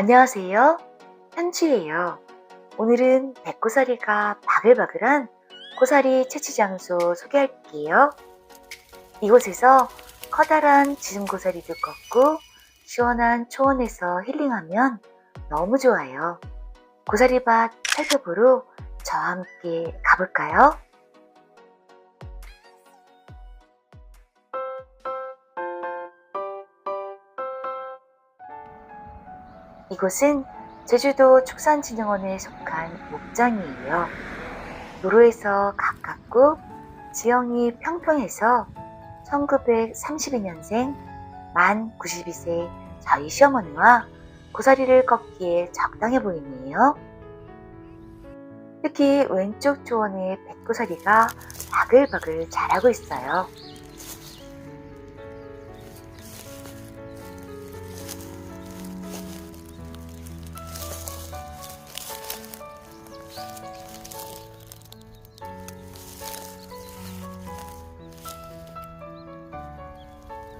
안녕하세요. 현주예요. 오늘은 백고사리가 바글바글한 고사리 채취 장소 소개할게요. 이곳에서 커다란 지름 고사리도 꺾고 시원한 초원에서 힐링하면 너무 좋아요. 고사리밭 살펴보러 저와 함께 가볼까요? 이곳은 제주도 축산진흥원에 속한 목장이에요. 도로에서 가깝고 지형이 평평해서 1932년생 만 92세 저희 시어머니와 고사리를 꺾기에 적당해 보이네요. 특히 왼쪽 초원에 뱃고사리가 바글바글 자라고 있어요.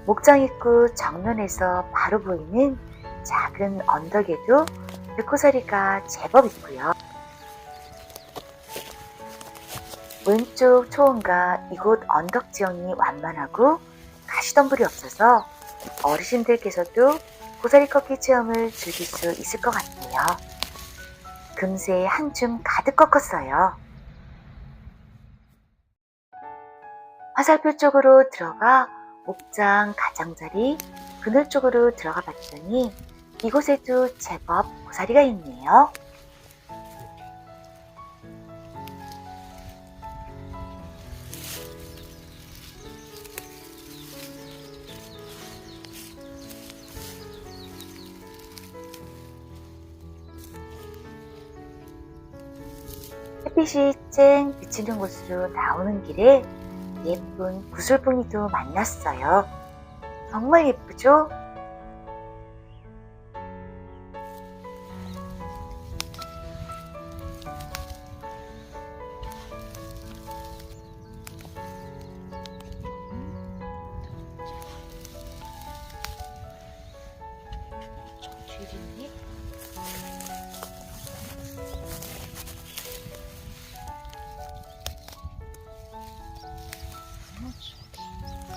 목장 입구 정면에서 바로 보이는 작은 언덕에도 백호사리가 제법 있고요. 왼쪽 초원과 이곳 언덕 지형이 완만하고 가시덤불이 없어서 어르신들께서도 고사리 꺾기 체험을 즐길 수 있을 것 같네요. 금세 한줌 가득 꺾었어요. 화살표 쪽으로 들어가 목장 가장자리 그늘 쪽으로 들어가 봤더니 이곳에도 제법 고사리가 있네요. 햇빛이 쨍 비치는 곳으로 나오는 길에 예쁜 구슬봉이도 만났어요. 정말 예쁘죠?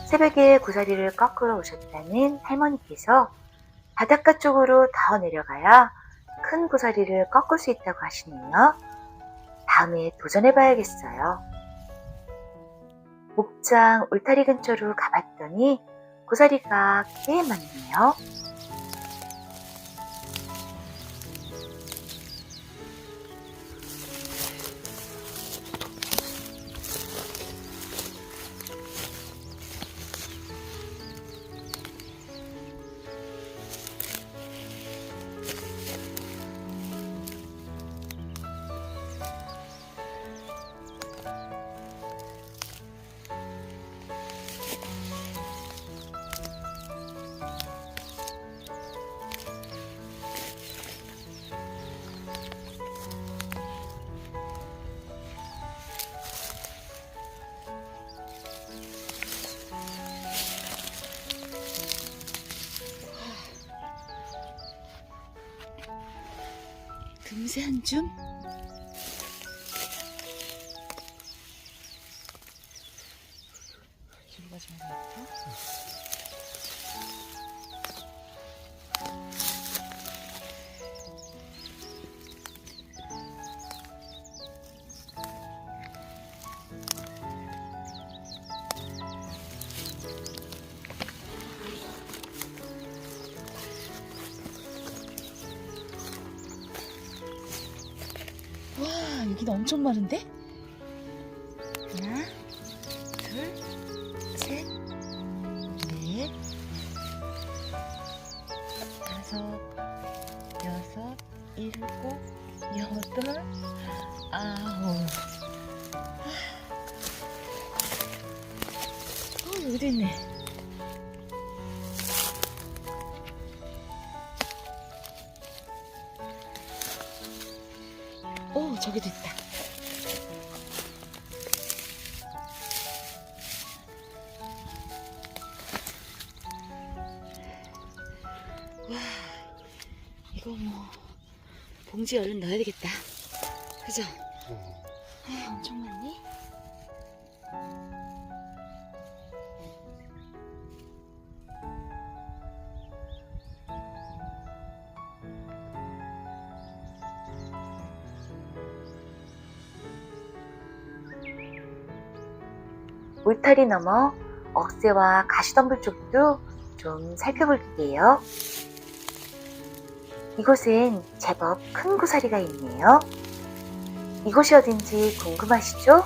새벽에 고사리를 꺾으러 오셨다는 할머니께서 바닷가 쪽으로 더 내려가야 큰 고사리를 꺾을 수 있다고 하시네요. 다음에 도전해봐야겠어요. 목장 울타리 근처로 가봤더니 고사리가 꽤 많네요. 금세 한 줌? 이리가 좀 같아? 와, 여긴 엄청 많은데? 하나, 둘, 셋, 넷, 다섯, 여섯, 일곱, 여덟, 아홉. 어, 여기도 있네. 저기도 있다. 와, 이거 뭐 봉지에 얼른 넣어야 되겠다. 그죠? 아, 엄청 많네. 울타리 너머 억새와 가시덤불 쪽도 좀 살펴볼게요. 이곳은 제법 큰 고사리가 있네요. 이곳이 어딘지 궁금하시죠?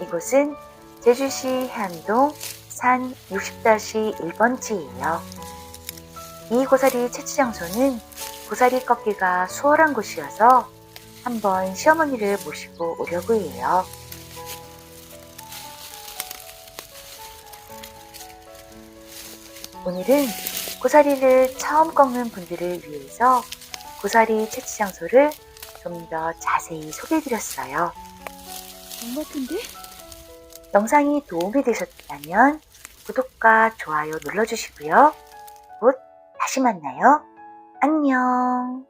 이곳은 제주시 해안동 산 60-1번지예요. 이 고사리 채취 장소는 고사리 꺾기가 수월한 곳이어서 한번 시어머니를 모시고 오려고 해요. 오늘은 고사리를 처음 꺾는 분들을 위해서 고사리 채취 장소를 좀 더 자세히 소개해드렸어요. 안 같은데? 영상이 도움이 되셨다면 구독과 좋아요 눌러주시고요. 곧 다시 만나요. 안녕.